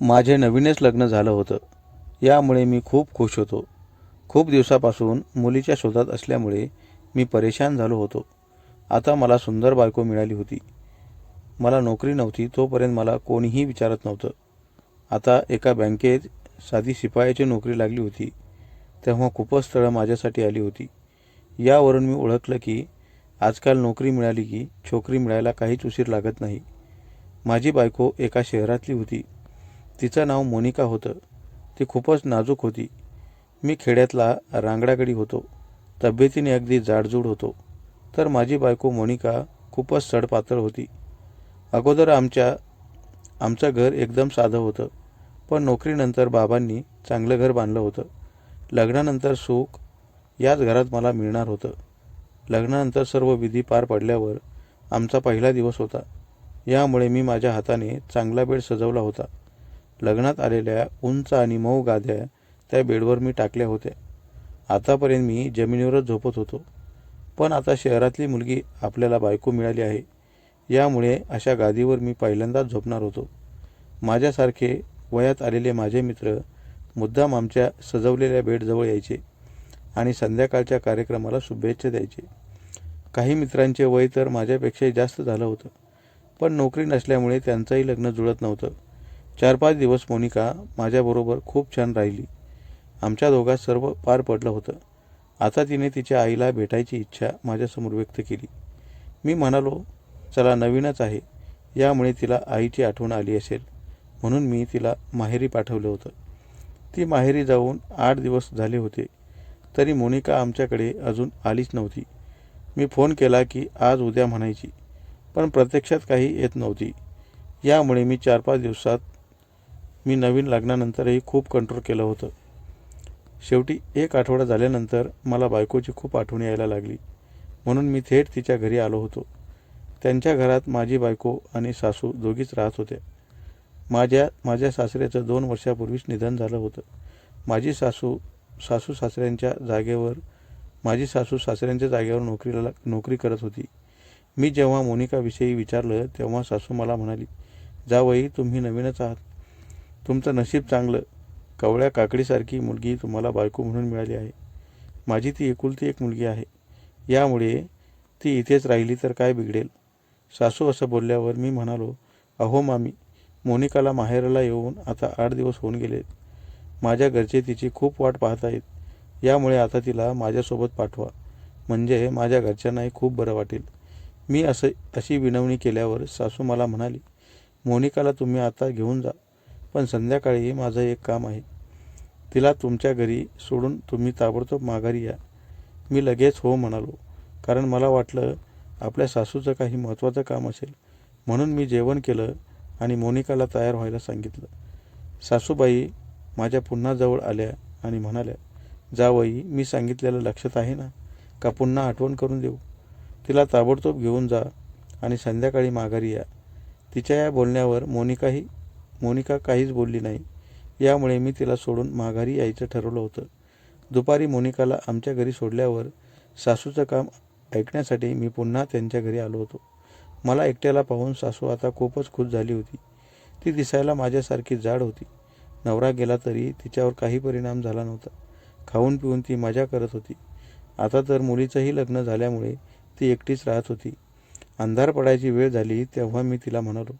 माझे नवीनच लग्न झालं होतं. यामुळे मी खूप खुश होतो. खूप दिवसापासून मुलीच्या शोधात असल्यामुळे मी परेशान झालो होतो. आता मला सुंदर बायको मिळाली होती. मला नोकरी नव्हती तोपर्यंत मला कोणीही विचारत नव्हतं. आता एका बँकेत साधी शिपायाची नोकरी लागली होती. तेव्हा खूपच स्थळं माझ्यासाठी आली होती. यावरून मी ओळखलं की आजकाल नोकरी मिळाली की छोकरी मिळायला काहीच उशीर लागत नाही. माझी बायको एका शहरातली होती. तिचं नाव मोनिका होतं. ती खूपच नाजूक होती. मी खेड्यातला रांगडागडी होतो. तब्येतीने अगदी जाडजूड होतो. तर माझी बायको मोनिका खूपच सडपातळ होती. अगोदर आमच्या आमचं घर एकदम साधं होतं. पण नोकरीनंतर बाबांनी चांगलं घर बांधलं होतं. लग्नानंतर सुख याच घरात मला मिळणार होतं. लग्नानंतर सर्व विधी पार पडल्यावर आमचा पहिला दिवस होता. यामुळे मी माझ्या हाताने चांगला बेड सजवला होता. लग्नात आलेल्या उंच आणि मऊ गाद्या त्या बेडवर मी टाकल्या होत्या. आतापर्यंत मी जमिनीवरच झोपत होतो. पण आता शहरातली मुलगी आपल्याला बायको मिळाली आहे. यामुळे अशा गादीवर मी पहिल्यांदाच झोपणार होतो. माझ्यासारखे वयात आलेले माझे मित्र मुद्दाम आमच्या सजवलेल्या बेडजवळ यायचे आणि संध्याकाळच्या कार्यक्रमाला शुभेच्छा द्यायचे. काही मित्रांचे वय तर माझ्यापेक्षाही जास्त झालं होतं. पण नोकरी नसल्यामुळे त्यांचंही लग्न जुळत नव्हतं. चार पाच दिवस मोनिका माझ्याबरोबर खूप छान राहिली. आमच्या दोघात सर्व पार पडलं होतं. आता तिने तिच्या आईला भेटायची इच्छा माझ्यासमोर व्यक्त केली. मी म्हणालो चला नवीनच आहे. यामुळे तिला आईची आठवण आली असेल. म्हणून मी तिला माहेरी पाठवलं होतं. ती माहेरी जाऊन आठ दिवस झाले होते. तरी मोनिका आमच्याकडे अजून आलीच नव्हती. मी फोन केला की आज उद्या म्हणायची पण प्रत्यक्षात काही येत नव्हती. यामुळे मी चार पाच दिवसात मी नवीन लग्नानंतरही खूप कंट्रोल केलं होतं. शेवटी एक आठवडा झाल्यानंतर मला बायकोची खूप आठवण यायला लागली. म्हणून मी थेट तिच्या घरी आलो होतो. त्यांच्या घरात माझी बायको आणि सासू दोघीच राहत होत्या माझ्या माझ्या सासऱ्याचं दोन वर्षापूर्वीच निधन झालं होतं. माझी सासू सासू सासऱ्यांच्या जागेवर माझी सासू सासऱ्यांच्या जागेवर नोकरीला नोकरी करत होती. मी जेव्हा मोनिकाविषयी विचारलं तेव्हा सासू मला म्हणाली जावई तुम्ही नवीनच आहात. तुमचं नशीब चांगलं. कवळ्या काकडीसारखी मुलगी तुम्हाला बायको म्हणून मिळाली आहे. माझी ती एकुलती एक मुलगी आहे. यामुळे ती इथेच राहिली तर काय बिघडेल? सासू असं बोलल्यावर मी म्हणालो अहो मामी मोनिकाला माहेरला येऊन आता आठ दिवस होऊन गेलेत माझ्या घरचे तिची खूप वाट पाहत आहेत. यामुळे आता तिला माझ्यासोबत पाठवा. म्हणजे माझ्या घरच्यांनाही खूप बरं वाटेल. मी असं अशी विनवणी केल्यावर सासू मला म्हणाली मोनिकाला तुम्ही आता घेऊन जा. पण संध्याकाळी माझं एक काम आहे. तिला तुमच्या घरी सोडून तुम्ही ताबडतोब माघारी या. मी लगेच हो म्हणालो. कारण मला वाटलं आपल्या सासूचं काही महत्त्वाचं काम असेल. म्हणून मी जेवण केलं आणि मोनिकाला तयार व्हायला सांगितलं. सासूबाई माझ्या पुन्हा जवळ आल्या आणि म्हणाल्या जावई मी सांगितलेलं लक्षात आहे ना? का पुन्हा आठवण करून देऊ? तिला ताबडतोब घेऊन जा आणि संध्याकाळी माघारी या. तिच्या या बोलण्यावर मोनिकाही मोनिका काहीच बोलली नाही. यामुळे मी तिला सोडून माघारी यायचं ठरवलं होतं. दुपारी मोनिकाला आमच्या घरी सोडल्यावर सासूचं काम ऐकण्यासाठी मी पुन्हा त्यांच्या घरी आलो होतो. मला एकट्याला पाहून सासू आता खूपच खुश झाली होती. ती दिसायला माझ्यासारखी जाड होती. नवरा गेला तरी तिच्यावर काही परिणाम झाला नव्हता. खाऊन पिऊन ती मजा करत होती. आता तर मुलीचंही लग्न झाल्यामुळे ती एकटीच राहत होती. अंधार पडायची वेळ झाली तेव्हा मी तिला म्हणालो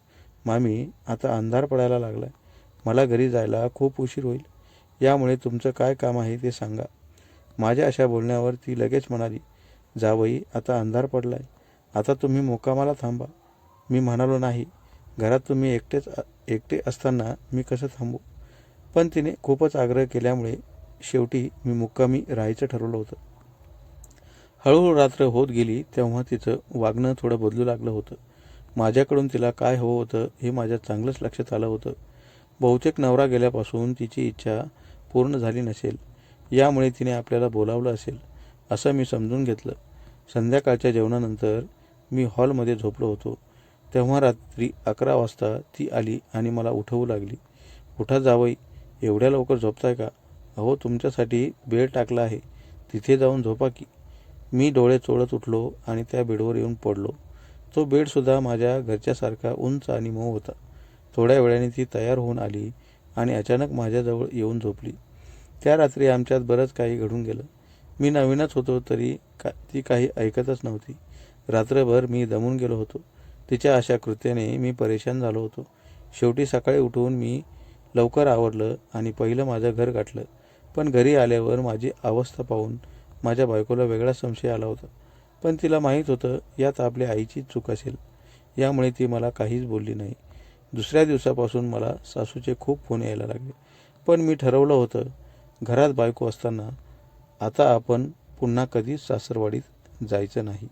मामी आता अंधार पडायला लागला मला घरी जायला खूप उशीर होईल. यामुळे तुमचं काय काम आहे ते सांगा. माझ्या अशा बोलण्यावर ती लगेच म्हणाली जावई आता अंधार पडलाय. आता तुम्ही मुक्कामाला थांबा. मी म्हणालो नाही. घरात तुम्ही एकटेच एकटे असताना मी कसं थांबू? पण तिने खूपच आग्रह केल्यामुळे शेवटी मी मुक्कामी राहायचं ठरवलं होतं. हळूहळू रात्र होत गेली तेव्हा तिचं वागणं थोडं बदलू लागलं होतं. माझ्याकडून तिला काय हवं होतं हे माझ्या चांगलंच लक्षात आलं होतं. बहुतेक नवरा गेल्यापासून तिची इच्छा पूर्ण झाली नसेल. यामुळे तिने आपल्याला बोलावलं असेल असं मी समजून घेतलं. संध्याकाळच्या जेवणानंतर मी हॉलमध्ये झोपलो होतो. तेव्हा रात्री अकरा वाजता ती आली आणि मला उठवू लागली. उठा जावई एवढ्या लवकर झोपताय का? अहो तुमच्यासाठी बेड टाकला आहे. तिथे जाऊन झोपा की. मी डोळे चोळत उठलो आणि त्या बेडवर येऊन पडलो. तो बेडसुद्धा माझ्या घरच्यासारखा उंच आणि मऊ होता. थोड्या वेळाने ती तयार होऊन आली आणि अचानक माझ्याजवळ येऊन झोपली. त्या रात्री आमच्यात बरंच काही घडून गेलं. मी नवीनच होतो तरी का ती काही ऐकतच नव्हती. रात्रभर मी दमून गेलो होतो. तिच्या अशा कृत्याने मी परेशान झालो होतो. शेवटी सकाळी उठून मी लवकर आवरलं आणि पहिलं माझं घर गाठलं. पण घरी आल्यावर माझी अवस्था पाहून माझ्या बायकोला वेगळा संशय आला होता. पण तिला माहीत होतं यात आपल्या आईचीच चूक असेल. यामुळे ती मला काहीच बोलली नाही. दुसऱ्या दिवसापासून मला सासूचे खूप फोन यायला लागले. पण मी ठरवलं होतं घरात बायको असताना आता आपण पुन्हा कधीच सासरवाडीत जायचं नाही.